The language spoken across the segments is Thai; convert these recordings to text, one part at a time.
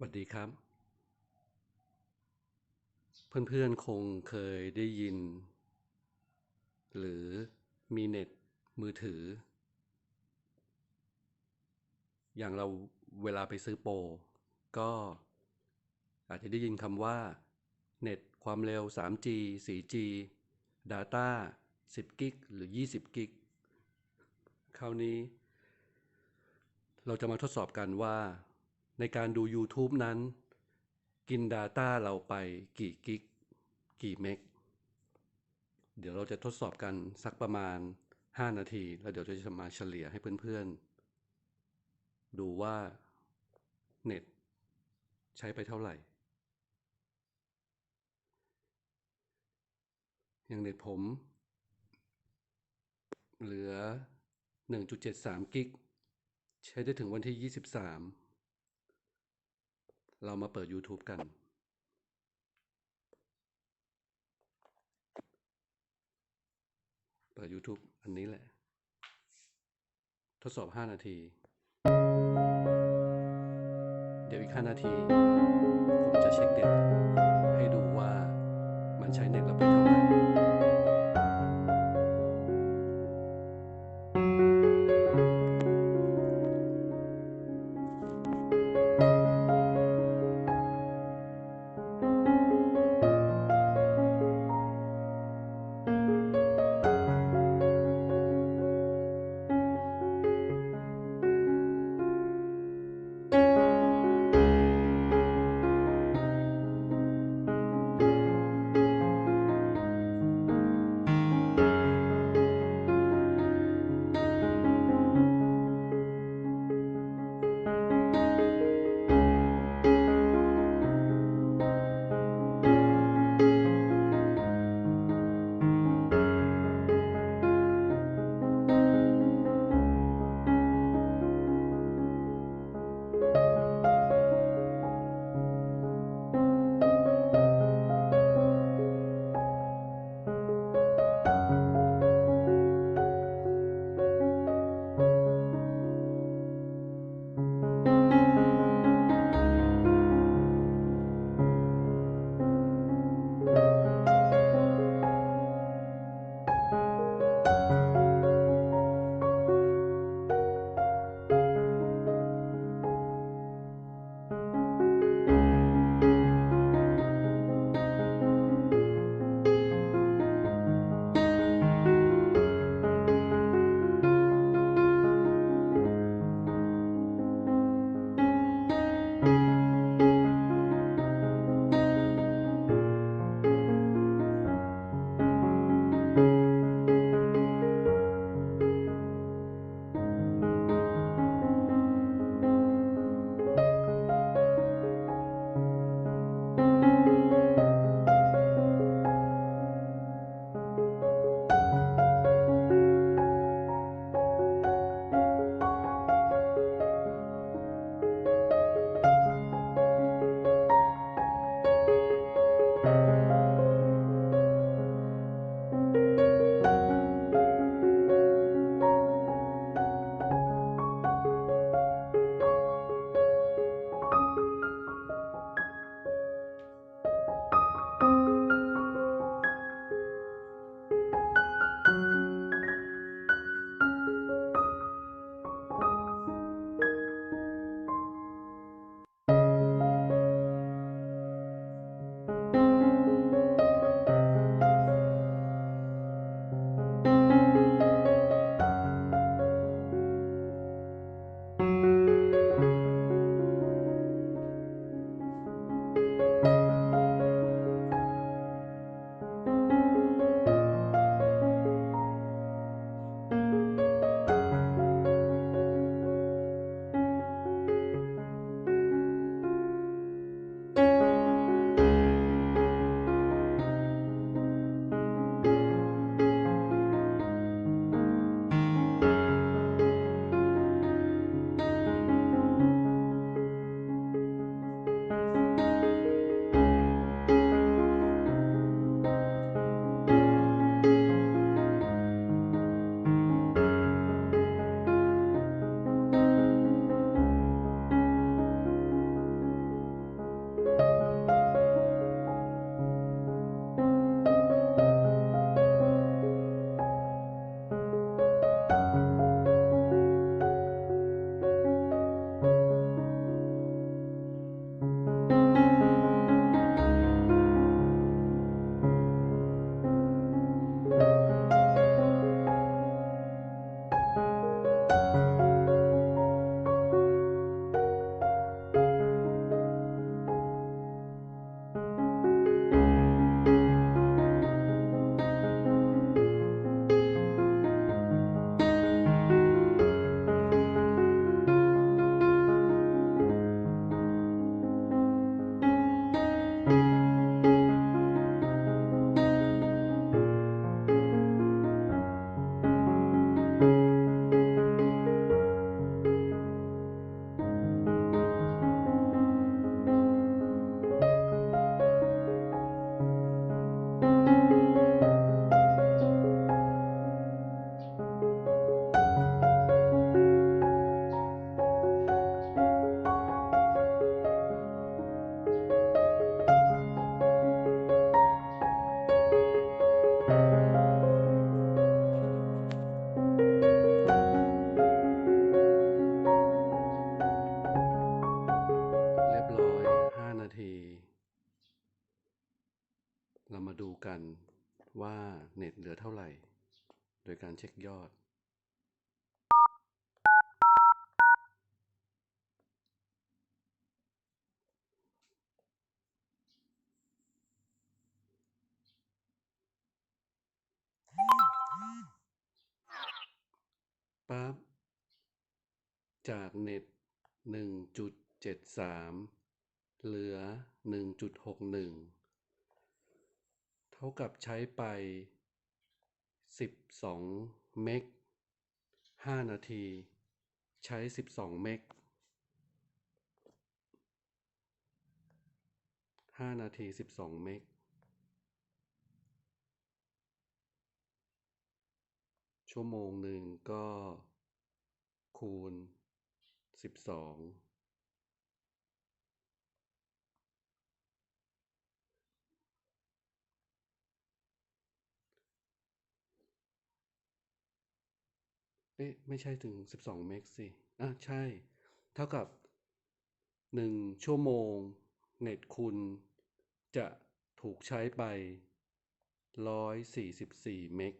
สวัสดีครับ เพื่อนๆคงเคยได้ยิน หรือมีเน็ตมือถือ อย่างเราเวลาไปซื้อโปรก็อาจจะได้ยินคำว่า เน็ตความเร็ว 3G 4G Data 10 กิกหรือ 20 กิก คราวนี้ เราจะมาทดสอบกันว่า ในการดู YouTube นั้น กิน Data เราไปกี่กิก กี่เมก เดี๋ยวเราจะทดสอบกันสักประมาณ 5 นาที แล้วเดี๋ยวจะมาเฉลี่ยให้เพื่อนๆ ดูว่า เน็ต ใช้ไปเท่าไหร่ อย่างเน็ตผม เหลือ 1.73 กิก ใช้ได้ถึงวันที่ 23 เรามาเปิด YouTube กัน เปิด YouTube อันนี้แหละ ทดสอบ 5 นาที เดี๋ยวอีก 5 นาที ผมจะเช็คเน็ตให้ดูว่ามันใช้เน็ตเราไปเท่าไหร่ เรามาดูกันว่าเน็ตเหลือเท่าไหร่ โดยการเช็คยอด ปั๊บ จากเน็ต 1.73 เหลือ 1.61 ท่ากับใช้ไป 12 เมก 5 นาที ใช้ 12 เมก 5 นาที 12 เมก ชั่วโมงหนึ่งก็คูณ 12 เอ๊ะไม่ใช่ถึง 12 เมกสิอะใช่ เท่ากับ 1 ชั่วโมง เน็ตคุณจะถูกใช้ไป 144 เมก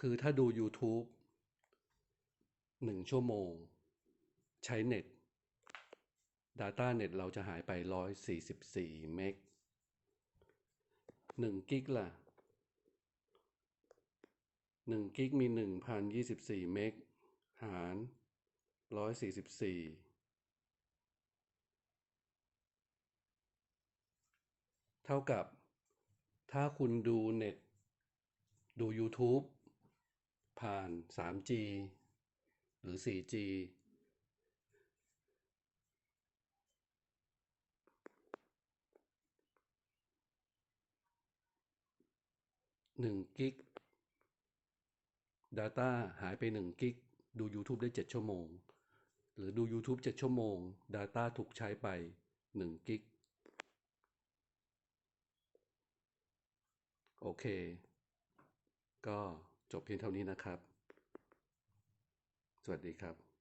คือถ้าดู YouTube 1 ชั่วโมง ใช้เน็ต Data เน็ตเราจะหายไป 144 เมก หนึ่งกิกล่ะหนึ่งกิกมีหนึ่งพันยี่สิบสี่เมกหารร้อยสี่สิบสี่เท่ากับ ถ้าคุณดูเน็ต ดู YouTube ผ่าน 3G หรือ 4G 1กิก Data หายไป1กิก ดู YouTube ได้ 7 ชั่วโมง หรือดู YouTube 7 ชั่วโมง Data ถูกใช้ไป1กิก โอเค ก็จบเพียงเท่านี้นะครับ สวัสดีครับ